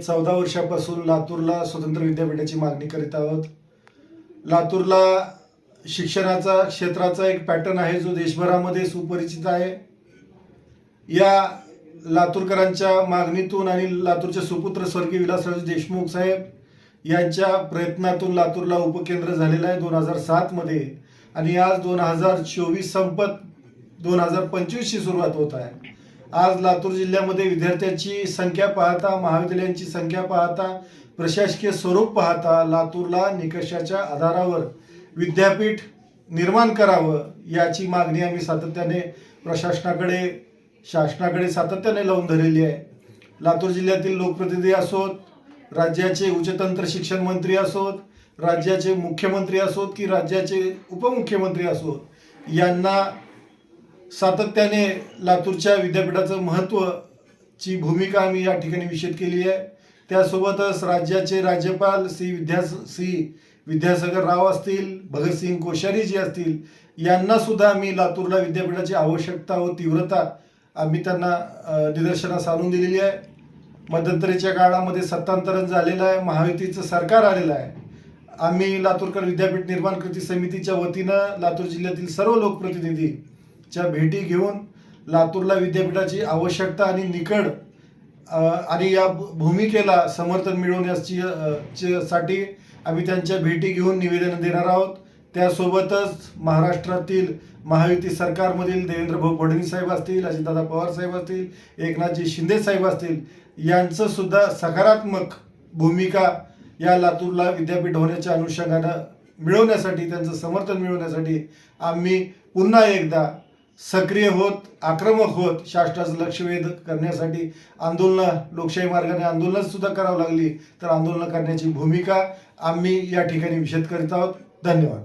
चौदा वर्षापासून लातूरला स्वतंत्र विद्यापीठाची मागणी करीत आहोत. लातूरला शिक्षणाचा क्षेत्राचा एक पॅटर्न आहे जो देशभरामध्ये सुपरिचित आहे. या लातूरकरांच्या मागणीतून आणि लातूरचे सुपुत्र स्वर्गीय विलासराव देशमुख साहेब यांच्या प्रयत्नातून लातूरला उपकेंद्र झालेलं आहे दोन हजार सातमध्ये आणि आज दोन हजार चोवीस संपत दोन हजार पंचवीसची सुरुवात होत आहे. आज लातूर जिल्ह्यामध्ये विद्यार्थ्यांची संख्या पाहता महाविद्यालयांची संख्या पाहता प्रशासकीय स्वरूप पाहता लातूरला निकषाच्या आधारावर विद्यापीठ निर्माण करावं याची मागणी आम्ही सातत्याने प्रशासनाकडे शासनाकडे सातत्याने लावून धरलेली आहे. लातूर जिल्ह्यातील लोकप्रतिनिधी असोत राज्याचे उच्चतंत्र शिक्षण मंत्री असोत राज्याचे मुख्यमंत्री असोत की राज्याचे उपमुख्यमंत्री असोत यांना सातत्याने लातूरच्या विद्यापीठाचं महत्त्वची भूमिका आम्ही या ठिकाणी विषद केली आहे. त्यासोबतच राज्याचे राज्यपाल श्री विद्या श्री विद्यासागर राव असतील भगतसिंग कोश्यारी जी असतील यांना सुद्धा आम्ही लातूरला विद्यापीठाची आवश्यकता व तीव्रता आम्ही त्यांना निदर्शनास आणून दिलेली आहे. मध्यंतरीच्या काळामध्ये सत्तांतरण झालेलं आहे महायुतीचं सरकार आलेलं आहे. आम्ही लातूरकर विद्यापीठ निर्माण कृती समितीच्या वतीनं लातूर जिल्ह्यातील सर्व लोकप्रतिनिधी च्या भेटी घेऊन लातूरला विद्यापीठाची आवश्यकता आणि निकड आणि या भू- भूमिकेला समर्थन मिळवण्याची साठी आम्ही त्यांच्या भेटी घेऊन निवेदन देणार आहोत. त्यासोबतच महाराष्ट्रातील महायुती सरकारमधील देवेंद्र भाऊ फडणवीस साहेब असतील अजितदादा पवार साहेब असतील एकनाथजी शिंदे साहेब असतील यांचं सुद्धा सकारात्मक भूमिका या लातूरला विद्यापीठ होण्याच्या अनुषंगानं मिळवण्यासाठी त्यांचं समर्थन मिळवण्यासाठी आम्ही पुन्हा एकदा सक्रिय होत आक्रमक होत शासनाचं लक्ष वेध करण्यासाठी आंदोलनं लोकशाही मार्गाने आंदोलनं सुद्धा करावं लागली. तर आंदोलनं करण्याची भूमिका आम्ही या ठिकाणी विषद करीत आहोत. धन्यवाद.